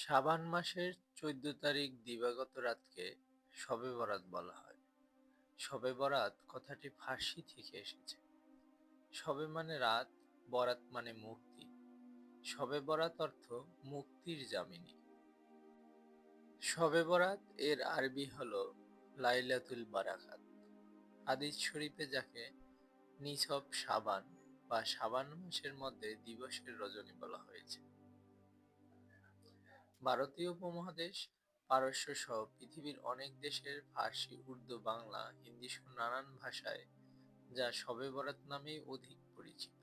শাবান মাসের চৌদ্দ তারিখ দিবাগত রাতকে শবে বরাত বলা হয়। শবে বরাত কথাটি ফার্সি থেকে এসেছে। শবে মানে রাত, বরাত মানে মুক্তি। শবে বরাত অর্থ মুক্তির জামিনী শবে বরাত এর আরবি হল লাইলাতুল বারাকাত। হাদিস শরীফে যাকে নিছব সাবান বা সাবান মাসের মধ্যে দিবসের রজনী বলা হয়েছে। ভারতীয় উপমহাদেশ পারস্য সহ পৃথিবীর অনেক দেশের ফার্সি, উর্দু, বাংলা, হিন্দি সহ নানান ভাষায় যা শবে বরাত নামেই অধিক পরিচিত।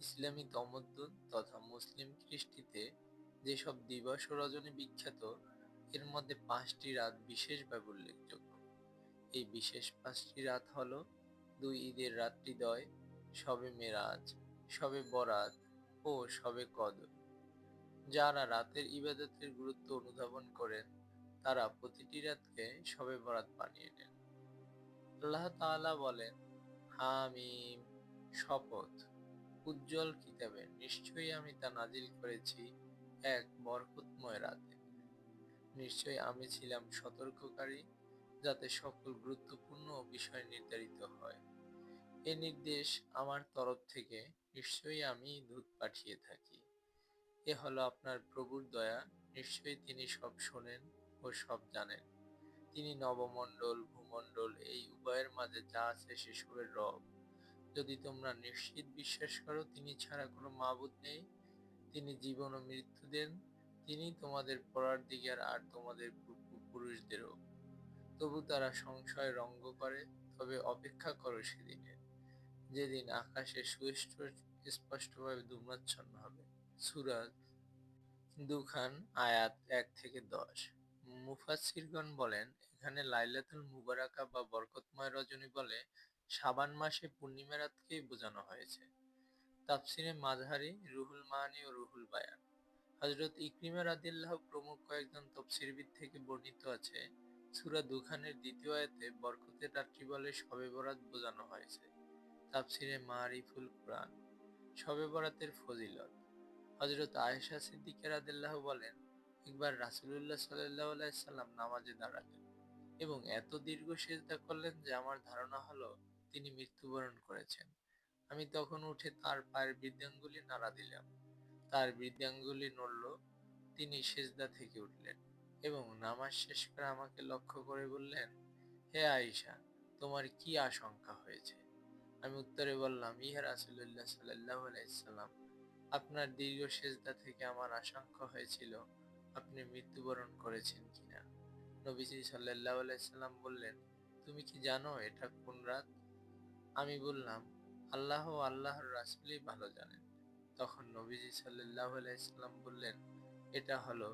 ইসলামী তমদ্দুন তথা মুসলিম কৃষ্টিতে যেসব দিবস ও রজনী বিখ্যাত, এর মধ্যে পাঁচটি রাত বিশেষভাবে উল্লেখযোগ্য। এই বিশেষ পাঁচটি রাত হল দুই ঈদের রাত্রিদয় শবে মেরাজ, শবে বরাত ও শবে কদর। যারা রাতের ইবাদতের গুরুত্ব অনুধাবন করেন, তারা প্রতিটি রাতকে শবে বরাত বানিয়ে নেন। আল্লাহ তাআলা বলেন, হামিম, শপথ, উজ্জ্বল কিতাবে নিশ্চয়ই আমি তা নাজিল করেছি এক বরকতময় রাতে। নিশ্চয়ই আমি ছিলাম সতর্ককারী, যাতে সকল গুরুত্বপূর্ণ বিষয় নির্ধারিত হয়। এ নির্দেশ আমার তরফ থেকে নিশ্চয়ই আমি দুধ পাঠিয়ে থাকি। এ হলো আপনার প্রভুর দয়া। নিশ্চয়ই তিনি সব শোনেন ও সব জানেন। তিনি নবমণ্ডল, ভূমণ্ডল, এই উভয়ের মাঝে যা আছে সেসবের রব। যদি তোমরা নিশ্চিত বিশ্বাস করো, তিনি ছাড়া কোনো মাবুদ নেই। তিনি জীবন ও মৃত্যু দেন। তিনি তোমাদের পড়ার দিকের আর তোমাদের পুরুষদেরও। তবু তারা সংশয় রঙ্গ করে, তবে অপেক্ষা করো সেদিনের যেদিন আকাশে সুষ্ঠ স্পষ্টভাবে ধূম্রাচ্ছন্ন হবে। সুরাজ দুখান আয়াত এক থেকে দশ। মুফাসিরগণ বলেন, এখানে লাইলাতুল মুবারাকা বা বরকতময় রজনী বলে শাবান মাসে পূর্ণিমা রাতকেই বোঝানো হয়েছে। তাফসিরে মাঝহারি রুহুল মাহানি ও রুহুল বায়ান। হজরত ইকরিমা রাদিল্লাহ প্রমুখ কয়েকজন তফসিরবিদ থেকে বর্ণিত আছে, সুরা দুখানের দ্বিতীয় আয়াতে বরকতের রাত্রি বলে শবে বরাত বোঝানো হয়েছে। তাফসিরে মারিফুল কোরআন। শবে বরাতের ফজিলত। হজরত আয়েশা সিদ্দিকের আদিল্লাহ বলেন, একবার রাসুলুল্লাহ সাল্লাহ আলাইসাল্লাম নামাজে দাঁড়ালেন এবং এত দীর্ঘ সেজদা করলেন যে আমার ধারণা হলো তিনি মৃত্যুবরণ করেছেন। আমি তখন উঠে তার পায়ের বৃদ্ধাঙ্গুলি নাড়া দিলাম। তার বৃদ্ধাঙ্গুলি নড়ল। তিনি সেজদা থেকে উঠলেন এবং নামাজ শেষ করে আমাকে লক্ষ্য করে বললেন, হে আয়েশা, তোমার কি আশঙ্কা হয়েছে? আমি উত্তরে বললাম, ইহা রাসুল্লাহ সাল্লাহ আলাইসাল্লাম আপনার দীর্ঘ সেজদা থেকে আমার আশঙ্কা হয়েছিল আপনি মৃত্যুবরণ করেছেন কিনা। নবীজি সাল্লাহ আলাইসাল্লাম বললেন, তুমি কি জানো এটা কোন রাত? আমি বললাম, আল্লাহ আল্লাহর রাসুলই ভালো জানেন। তখন নবীজি সাল্লাহ আলাইসাল্লাম বললেন, এটা হলো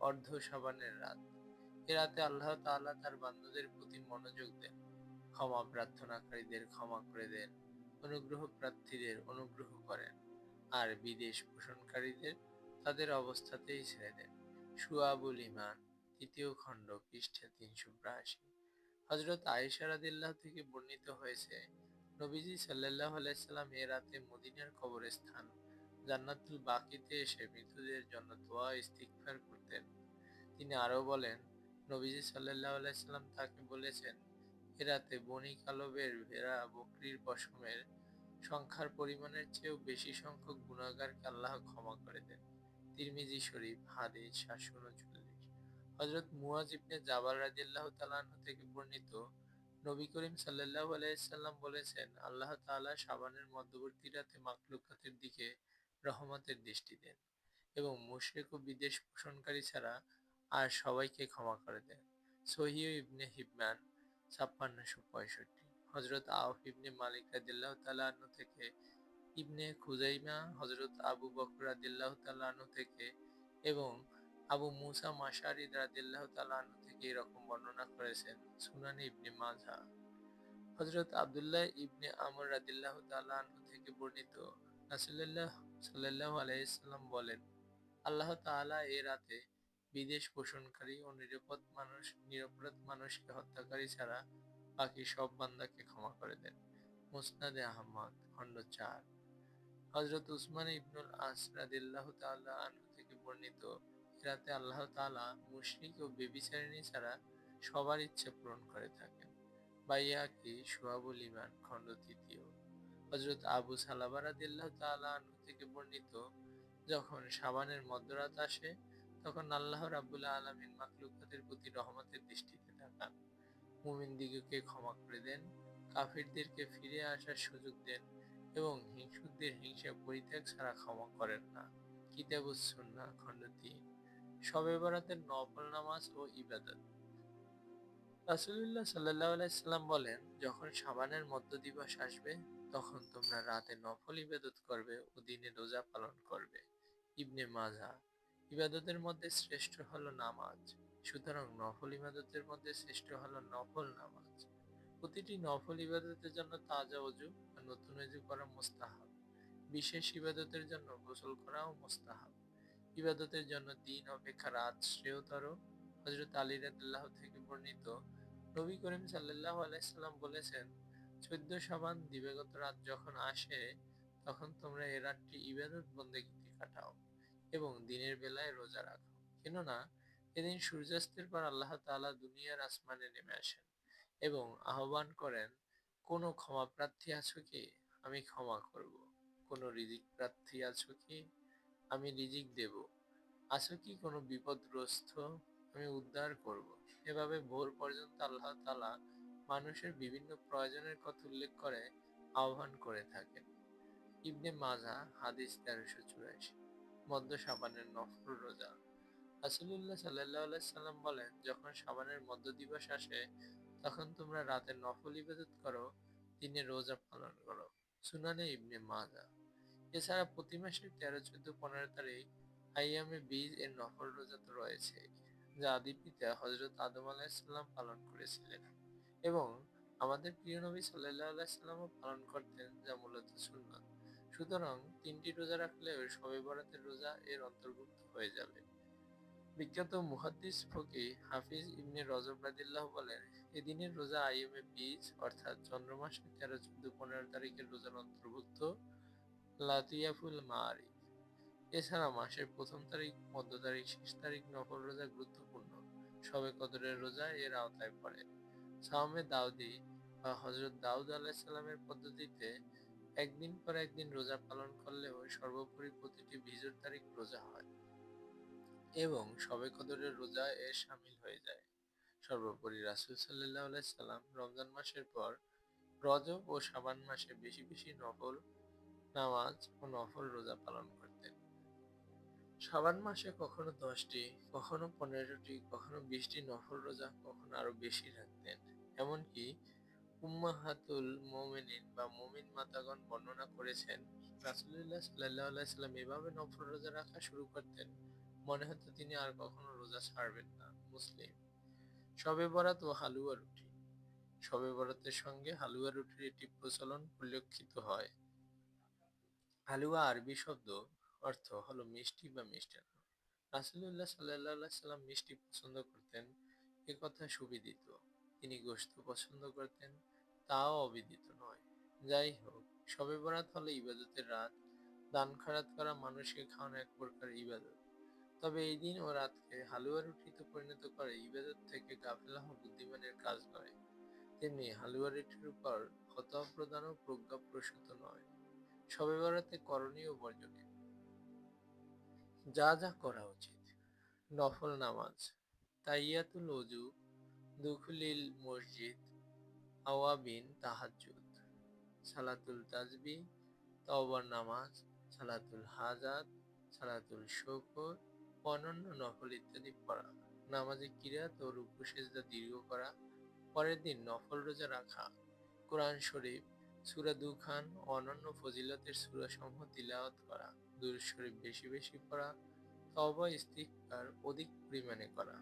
অর্ধ সাবানের রাত। এ রাতে আল্লাহ তাআলা তার বান্ধবদের প্রতি মনোযোগ দেন, ক্ষমা প্রার্থনাকারীদের ক্ষমা করে দেন, অনুগ্রহ প্রার্থীদের অনুগ্রহ করেন। আর বিদেশ পোষণকারীদের তাদের অবস্থাতেই ছেড়ে দেন। সুয়াবুল ইমান তৃতীয় খণ্ড, পৃষ্ঠা তিনশো বিরাশি। হজরত আয়েশা রাদিল্লাহ থেকে বর্ণিত হয়েছে, নবীজি সাল্লাহ আলাইসাল্লাম এ রাতে মদিনার কবরস্থান জান্নাতুল বাকিতে এসে মৃতদের জন্য দোয়া ইস্তিকফার করতেন। তিনি আরও বলেন, নবীজি সাল্লাহ আলাইসাল্লাম তাকে বলেছেন, এ রাতে বনি কালবের ভেড়া বকরির পশমের সংখ্যার পরিমাণের চেয়েও বেশি সংখ্যক গুণাগারকে আল্লাহ ক্ষমা করে দেন। তিরমিজি শরীফ, হাদিস সাতশো উনচল্লিশ। হজরত মুয়াজ ইবনে জাবাল রাদিল্লাহ তালাহ থেকে বর্ণিত নবী করিম সাল্লাহ আলাইসাল্লাম বলেছেন, আল্লাহ তাআলা সাবানের মধ্যবর্তী রাতে মাকলুকাতের দিকে রহমতের দৃষ্টি দেন এবং মুশরিক ও বিদেশ পোষণকারী ছাড়া আর সবাইকে ক্ষমা করে দেন। সহিও ইবনে হিবমান ছাপ্পান্নশো পঁয়ষট্টি। হজরত আউফ ইবনে মালিক রাদিল্লাহ তালাহ থেকে, ইবনে খুজাইমা হজরত আবু বকর রাদিল্লাহ তালাহ থেকে এবং আবু মুসা মাসারিদ রাদিল্লাহ তালাহ থেকে এরকম বর্ণনা করেছেন সুনানি ইবনে মাজা। হজরত আবদুল্লাহ ইবনে আমর রাদিল্লাহ তালাহ থেকে বর্ণিত রাসুল্লাহ সাল্লাহ আলাইসাল্লাম বলেন, আল্লাহ তাআলা এ রাতে বিদেশ পোষণকারী ও নিরাপদ মানুষ, নিরাপরাধ মানুষকে হত্যাকারী ছাড়া বাকি সব বান্দাকে ক্ষমা করে দেন। মুসনাদে আহমদ, খণ্ড চার। হজরত উসমান ইবনুল আসরাদিল্লাহ তাল্লাহ আনহু থেকে বর্ণিত রাতে আল্লাহ তাআলা মুশরিক ও বেবিচারিণী ছাড়া সবার ইচ্ছে পূরণ করে থাকেন। বাইয়াকি সোহাবুল ইমান খণ্ড তৃতীয়। হজরত আবু সালাবা রাদিয়াল্লাহু তাআলা আনহু থেকে বর্ণিত যখন সাবানের মধ্যরাত আসে, তখন আল্লাহ রাব্বুল আলামিন মাখলুকাতের প্রতি রহমতের দৃষ্টিতে তাকান। মুমিন দিগকে ক্ষমা করে দেন, কাফিরদেরকে ফিরে আসার সুযোগ দেন এবং হিংসুকদের হিংসা পরিত্যাগ ছাড়া ক্ষমা করেন না। কিতাবুস সুন্নাহ, খণ্ড তিন। শবে বরাতের নফল নামাজ ও ইবাদত। রাসূলুল্লাহ সাল্লাল্লাহু আলাইহি সাল্লাম বলেন, যখন সাবানের মধ্য দিবস আসবে, তখন তোমরা রাতে নফল ইবাদত করবে ও দিনে রোজা পালন করবে। ইবনে মাজা। ইবাদতের মধ্যে শ্রেষ্ঠ হলো নামাজ। সুতরাং নফল ইবাদতের মধ্যে শ্রেষ্ঠ হলো নফল নামাজ। প্রতিটি নফল ইবাদতের জন্য তাজা অজু বা নতুন অজু করা মোস্তাহাব। বিশেষ ইবাদতের জন্য গোসল করাও মোস্তাহাব। ইবাদতের জন্য দিন অপেক্ষা রাত শ্রেয়তর। হজরত আলী রাদিল্লাহ থেকে বর্ণিত নবী করিম সাল্লাল্লাহু আলাইহি সাল্লাম বলেছেন চোদ্দ সাবান দিবাগত রাত যখন আসে, তখন তোমরা এ রাতটি ইবাদত বন্দেগীতে কাটাও এবং দিনের বেলায় রোজা রাখো। কেননা এদিন সূর্যাস্তের পর আল্লাহ তাআলা দুনিয়ার আসমানে নেমে আসেন এবং আহ্বান করেন, কোনো ক্ষমা প্রার্থী আছো কি? আমি ক্ষমা করব। কোনো রিজিক প্রার্থী আছো কি? আমি রিজিক দেব। আছো কি কোনো বিপদগ্রস্ত? আমি উদ্ধার করব। এভাবে ভোর পর্যন্ত আল্লাহ তাআলা মানুষের বিভিন্ন প্রয়োজনের কথা উল্লেখ করে আহ্বান করে থাকেন। ইবনে মাজা হাদিস তেরোশো চুরাশি, মধ্য সাবানের নফল রোজা। রাসূলুল্লাহ সাল্লাল্লাহু সাল্লাম বলেন, যখন সাবানের মধ্য দিবস আসে, তখন তোমরা রাতে নফল ইবাদত করো দিনে রোজা পালন করো। সুনানে ইবনে মাজা। এছাড়া প্রতি মাসের তেরো, চোদ্দ, পনেরো তারিখ আইয়ামে বীজ এর নফল রোজা তো রয়েছে, যা আদি পিতা হজরত আদম আলাহিসাল্লাম পালন করেছিলেন। এবং আমাদের প্রিয় নবী সাল্লাহ আলাইসাল্লামও পালন করতেন, যা মূলত সুন্নত। সুতরাং তিনটি রোজা রাখলে সবে বরাতের রোজা এর অন্তর্ভুক্ত হয়ে যাবে। বিখ্যাত মুহাদ্দিস ফকি হাফিজ ইবনে রজব রাদিল্লাহ বলেন, এদিনের রোজা আইএমএ বীজ, অর্থাৎ চন্দ্রমাসের তেরো চোদ্দ পনেরো তারিখের রোজার অন্তর্ভুক্ত, লাতিয়াফুল মারি এছাড়া মাসের প্রথম তারিখ, মধ্য তারিখ, শেষ তারিখ নফল রোজা গুরুত্বপূর্ণ। সবে কদরের রোজা এর আওতায় পড়ে। সাওমে দাউদি বা হজরত দাউদ আলাহিসাল্লামের পদ্ধতিতে একদিন পর একদিন রোজা পালন করলেও সর্বোপরি প্রতিটি বিজোর তারিখ রোজা হয়। এবং সবে কদরের রোজা এর সামিল হয়ে যায়। সর্বোপরি রাসুল সাল্লাহ সাল্লাম রমজান মাসের পর রজব ও সাবান মাসে বেশি বেশি নফল নামাজ ও নফল রোজা পালন করতেন। সাবান মাসে কখনো দশটি, কখনো পনেরোটি, কখনো বিশটি নফল রোজা কখনো আরও বেশি রাখতেন। এমনকি উম্মাহাতুল মোমেনিন বা মোমিন মাতাগণ বর্ণনা করেছেন রাসুল্লাহ সাল্লাহ সাল্লাম এভাবে নফল রোজা রাখা শুরু করতেন। মনে হতো তিনি আর কখনো রোজা ছাড়বেন না, মুসলিম। শবে বরাত ও হালুয়া রুটি। শবে বরাতের সঙ্গে হালুয়া রুটির একটি প্রচলন পরিলক্ষিত হয়। হালুয়া আরবি শব্দ অর্থ হলো মিষ্টি বা মিষ্টান্ন। রাসুল্লাহ সাল্লাহ সাল্লাম মিষ্টি পছন্দ করতেন, এ কথা সুবিদিত। তিনি গোস্ত পছন্দ করতেন, তাও অবিদিত নয়। যাই হোক শবে বরাত হলো ইবাদতের রাত। দান খারাত করা মানুষকে খাওয়ানো এক প্রকার ইবাদত। তবে এই দিন ও রাতকে হালুয়া রুটিতে পরিণত করে ইবাদত থেকে গাফেলা হওয়া বুদ্ধিমানের কাজ নয়। তেমনি হালুয়া রুটির উপর ফতোয়া প্রদানও প্রজ্ঞাপ্রসূত নয়। সবে বরাতে করণীয় বর্জনীয়। যা যা করা উচিত। নফল নামাজ, তাইয়াতুল অজু দুখুলিল মসজিদ, আওয়াবিন তাহাজ্জুদ, সালাতুল তাজবি, তওবার নামাজ, সালাতুল হাজাত, সালাতুল শকর অনন্য নফল ইত্যাদি পড়া নামাজে কিরাত ও রুকু সেজদা দীর্ঘ করা, পরের দিন নফল রোজা রাখা, কোরআন শরীফ, সুরা দুখান অনন্য ফজিলতের সুরা সমূহ তিলাওয়াত করা দুর শরীফ বেশি বেশি পড়া তবা ইস্তিকবার অধিক পরিমাণে করা,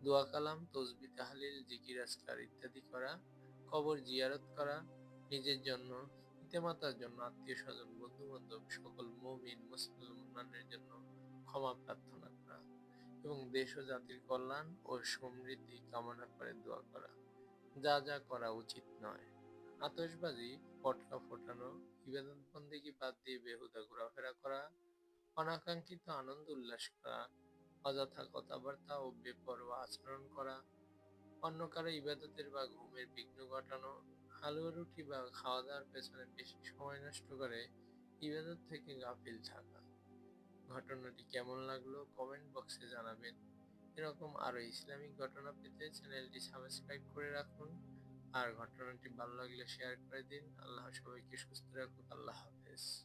দোয়া কালাম, তসবি তাহলিল, জিকির আসকার ইত্যাদি করা, কবর জিয়ারত করা, নিজের জন্য, পিতামাতার জন্য, আত্মীয় স্বজন বন্ধু বান্ধব সকল মমিন মুসলমানের জন্য ক্ষমা প্রার্থনা এবং দেশ ও জাতির কল্যাণ ও সমৃদ্ধি কামনা করে দোয়া করা। যা যা করা উচিত নয়। আতশবাজি পটকা ফোটানো ইবাদত বন্দেগী বাদ দিয়ে বেহুদা ঘোরাফেরা করা, অনাকাঙ্ক্ষিত আনন্দ উল্লাস করা, অযথা কথাবার্তা ও বেপরোয়া আচরণ করা, অন্য কারও ইবাদতের বা ঘুমের বিঘ্ন ঘটানো, হালুয়া রুটি বা খাওয়া দাওয়ার পেছনে বেশি সময় নষ্ট করে ইবাদত থেকে গাফিল থাকা। ঘটনাটি কেমন লাগল কমেন্ট বক্সে জানাবেন। এরকম আরও ইসলামিক ঘটনা পেতে চ্যানেলটি সাবস্ক্রাইব করে রাখুন। আর ঘটনাটি ভালো লাগলে শেয়ার করে দিন। আল্লাহ সবাইকে সুস্থ রাখুন আল্লাহ হাফেজ।